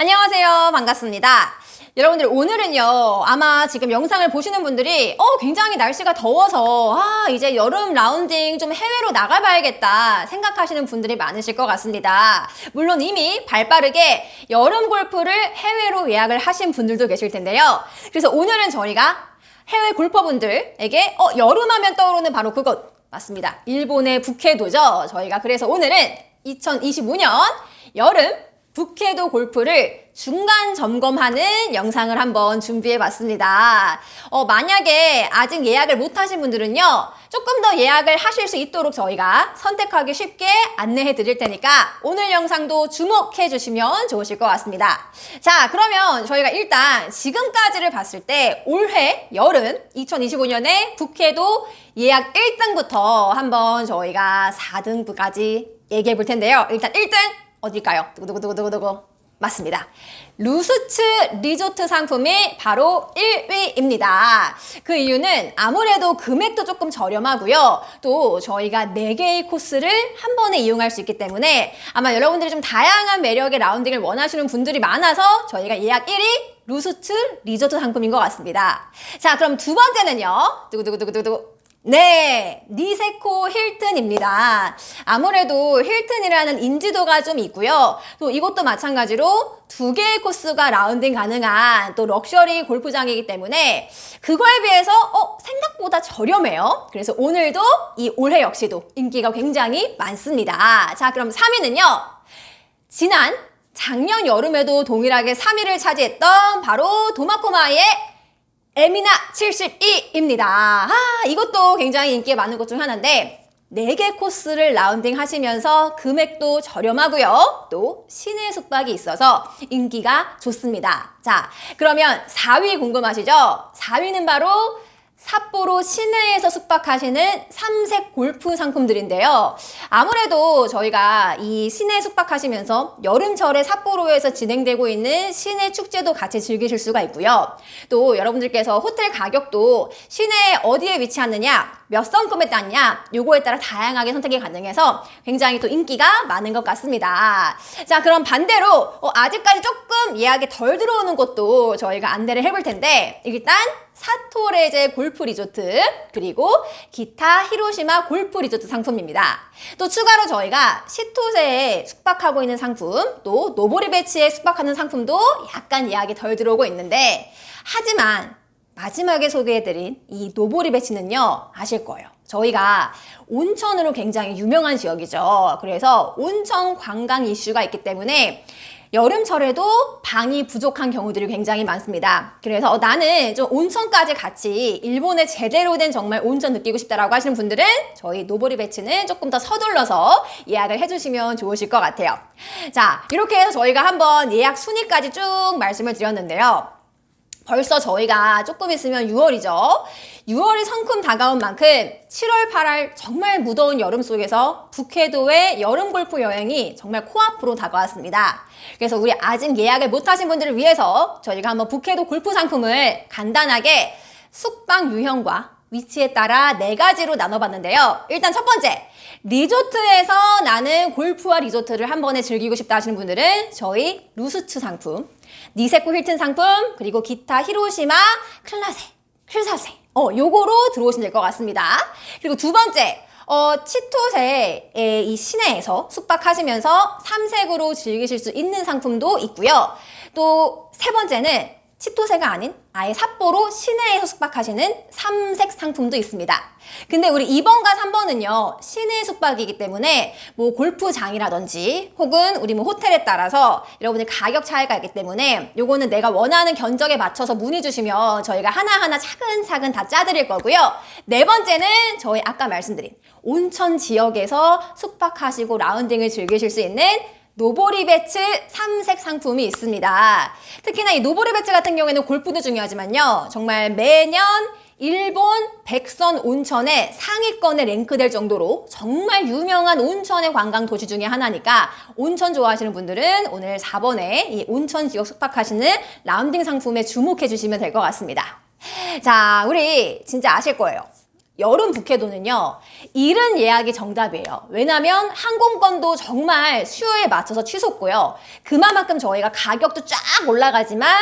안녕하세요. 반갑습니다. 여러분들 오늘은요 아마 지금 영상을 보시는 분들이 어 굉장히 날씨가 더워서 아 이제 여름 라운딩 좀 해외로 나가봐야겠다 생각하시는 분들이 많으실 것 같습니다. 물론 이미 발빠르게 여름 골프를 해외로 예약을 하신 분들도 계실 텐데요. 그래서 오늘은 저희가 해외 골퍼분들에게 어 여름하면 떠오르는 바로 그것. 맞습니다. 일본의 북해도죠 저희가. 그래서 오늘은 2025년 여름 북해도 골프를 중간 점검하는 영상을 한번 준비해 봤습니다. 어, 만약에 아직 예약을 못 하신 분들은요, 조금 더 예약을 하실 수 있도록 저희가 선택하기 쉽게 안내해 드릴 테니까 오늘 영상도 주목해 주시면 좋으실 것 같습니다. 자, 그러면 저희가 일단 지금까지를 봤을 때 올해 여름 2025년에 북해도 예약 1등부터 한번 저희가 4등까지 얘기해 볼 텐데요. 일단 1등 어딜까요? 두구두구두구두구 맞습니다. 루스츠 리조트 상품이 바로 1위입니다. 그 이유는 아무래도 금액도 조금 저렴하고요. 또 저희가 4개의 코스를 한 번에 이용할 수 있기 때문에 아마 여러분들이 좀 다양한 매력의 라운딩을 원하시는 분들이 많아서 저희가 예약 1위 루스츠 리조트 상품인 것 같습니다. 자, 그럼 두 번째는요. 두구두구두구두구. 네, 니세코 힐튼입니다. 아무래도 힐튼이라는 인지도가 좀 있고요. 또 이것도 마찬가지로 두 개의 코스가 라운딩 가능한 또 럭셔리 골프장이기 때문에 그거에 비해서 어, 생각보다 저렴해요. 그래서 오늘도 이 올해 역시도 인기가 굉장히 많습니다. 자, 그럼 3위는요. 지난 작년 여름에도 동일하게 3위를 차지했던 바로 도마코마의 에미나 72입니다. 아, 이것도 굉장히 인기 많은 것중 하나인데 4개 코스를 라운딩 하시면서 금액도 저렴하고요. 또 시내 숙박이 있어서 인기가 좋습니다. 자, 그러면 4위 궁금하시죠? 4위는 바로 삿포로 시내에서 숙박하시는 삼색 골프 상품들인데요. 아무래도 저희가 이 시내 숙박하시면서 여름철에 삿포로에서 진행되고 있는 시내 축제도 같이 즐기실 수가 있고요. 또 여러분들께서 호텔 가격도 시내 어디에 위치하느냐, 몇 성급에 따냐, 요거에 따라 다양하게 선택이 가능해서 굉장히 또 인기가 많은 것 같습니다. 자, 그럼 반대로 어, 아직까지 조금 예약이 덜 들어오는 곳도 저희가 안내를 해볼 텐데 일단 사토레제 골프 리조트 그리고 기타 히로시마 골프 리조트 상품입니다. 또 추가로 저희가 시토세에 숙박하고 있는 상품 또 노보리 배치에 숙박하는 상품도 약간 예약이 덜 들어오고 있는데 하지만 마지막에 소개해드린 이 노보리 배치는요 아실 거예요. 저희가 온천으로 굉장히 유명한 지역이죠. 그래서 온천 관광 이슈가 있기 때문에 여름철에도 방이 부족한 경우들이 굉장히 많습니다. 그래서 어, 나는 좀 온천까지 같이 일본에 제대로 된 정말 온천 느끼고 싶다라고 하시는 분들은 저희 노보리 배치는 조금 더 서둘러서 예약을 해주시면 좋으실 것 같아요. 자, 이렇게 해서 저희가 한번 예약 순위까지 쭉 말씀을 드렸는데요. 벌써 저희가 조금 있으면 6월이죠. 6월이 성큼 다가온 만큼 7월, 8월 정말 무더운 여름 속에서 북해도의 여름 골프 여행이 정말 코앞으로 다가왔습니다. 그래서 우리 아직 예약을 못하신 분들을 위해서 저희가 한번 북해도 골프 상품을 간단하게 숙박 유형과 위치에 따라 네 가지로 나눠봤는데요. 일단 첫 번째, 리조트에서 나는 골프와 리조트를 한 번에 즐기고 싶다 하시는 분들은 저희 루스츠 상품, 니세코 힐튼 상품, 그리고 기타 히로시마, 클라세, 클사세, 어, 요거로 들어오시면 될 것 같습니다. 그리고 두 번째, 어, 치토세의 이 시내에서 숙박하시면서 삼색으로 즐기실 수 있는 상품도 있고요. 또 세 번째는 치토세가 아닌 아예 삿포로 시내에서 숙박하시는 삼색 상품도 있습니다. 근데 우리 2번과 3번은요, 시내 숙박이기 때문에 뭐 골프장이라든지 혹은 우리 뭐 호텔에 따라서 여러분들 가격 차이가 있기 때문에 요거는 내가 원하는 견적에 맞춰서 문의 주시면 저희가 하나하나 차근차근 다 짜드릴 거고요. 네 번째는 저희 아까 말씀드린 온천 지역에서 숙박하시고 라운딩을 즐기실 수 있는 노보리 배츠 삼색 상품이 있습니다. 특히나 이 노보리 배츠 같은 경우에는 골프도 중요하지만요. 정말 매년 일본 백선 온천의 상위권에 랭크될 정도로 정말 유명한 온천의 관광 도시 중에 하나니까 온천 좋아하시는 분들은 오늘 4번에 이 온천 지역 숙박하시는 라운딩 상품에 주목해 주시면 될 것 같습니다. 자, 우리 진짜 아실 거예요. 여름 북해도는요, 이른 예약이 정답이에요. 왜냐면 항공권도 정말 수요에 맞춰서 취소고요. 그만큼 저희가 가격도 쫙 올라가지만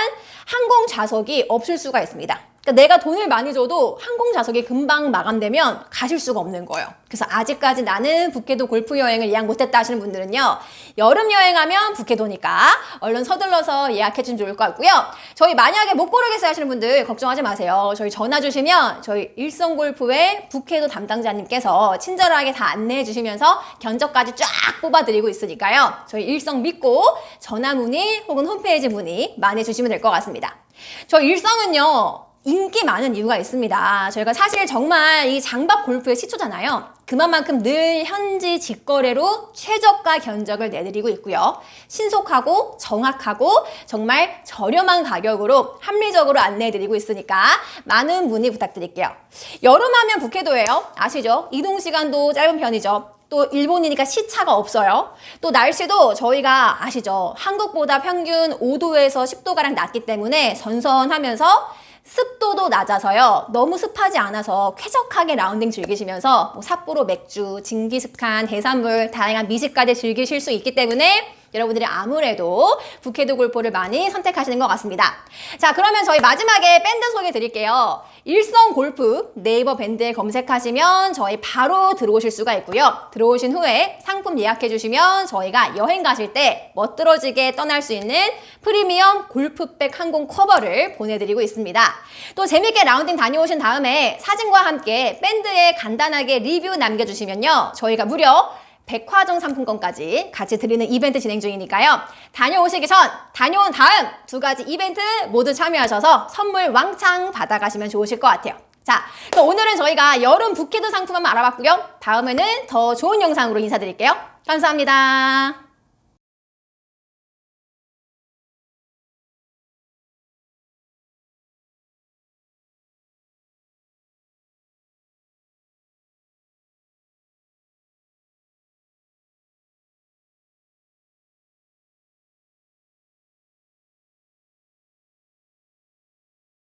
항공 좌석이 없을 수가 있습니다. 그러니까 내가 돈을 많이 줘도 항공 좌석이 금방 마감되면 가실 수가 없는 거예요. 그래서 아직까지 나는 북해도 골프 여행을 예약 못했다 하시는 분들은요, 여름 여행하면 북해도니까 얼른 서둘러서 예약해 주면 좋을 것 같고요. 저희 만약에 못 고르겠어요 하시는 분들 걱정하지 마세요. 저희 전화 주시면 저희 일성골프의 북해도 담당자님께서 친절하게 다 안내해 주시면서 견적까지 쫙 뽑아드리고 있으니까요. 저희 일성 믿고 전화 문의 혹은 홈페이지 문의 많이 주시면 될 것 같습니다. 저 일성은요, 인기 많은 이유가 있습니다. 저희가 사실 정말 이 장박 골프의 시초잖아요. 그만큼 늘 현지 직거래로 최저가 견적을 내드리고 있고요. 신속하고 정확하고 정말 저렴한 가격으로 합리적으로 안내해드리고 있으니까 많은 문의 부탁드릴게요. 여름하면 북해도예요. 아시죠? 이동 시간도 짧은 편이죠. 또 일본이니까 시차가 없어요. 또 날씨도 저희가 아시죠? 한국보다 평균 5도에서 10도가량 낮기 때문에 선선하면서 습도도 낮아서요. 너무 습하지 않아서 쾌적하게 라운딩 즐기시면서 뭐 삿포로 맥주, 징기스칸, 해산물, 다양한 미식까지 즐기실 수 있기 때문에 여러분들이 아무래도 북해도 골프를 많이 선택하시는 것 같습니다. 자, 그러면 저희 마지막에 밴드 소개 드릴게요. 일성 골프 네이버 밴드에 검색하시면 저희 바로 들어오실 수가 있고요. 들어오신 후에 상품 예약해 주시면 저희가 여행 가실 때 멋들어지게 떠날 수 있는 프리미엄 골프백 항공 커버를 보내드리고 있습니다. 또 재밌게 라운딩 다녀오신 다음에 사진과 함께 밴드에 간단하게 리뷰 남겨주시면요. 저희가 무려 백화점 상품권까지 같이 드리는 이벤트 진행 중이니까요. 다녀오시기 전, 다녀온 다음 두 가지 이벤트 모두 참여하셔서 선물 왕창 받아가시면 좋으실 것 같아요. 자, 오늘은 저희가 여름 북해도 상품 한번 알아봤고요. 다음에는 더 좋은 영상으로 인사드릴게요. 감사합니다.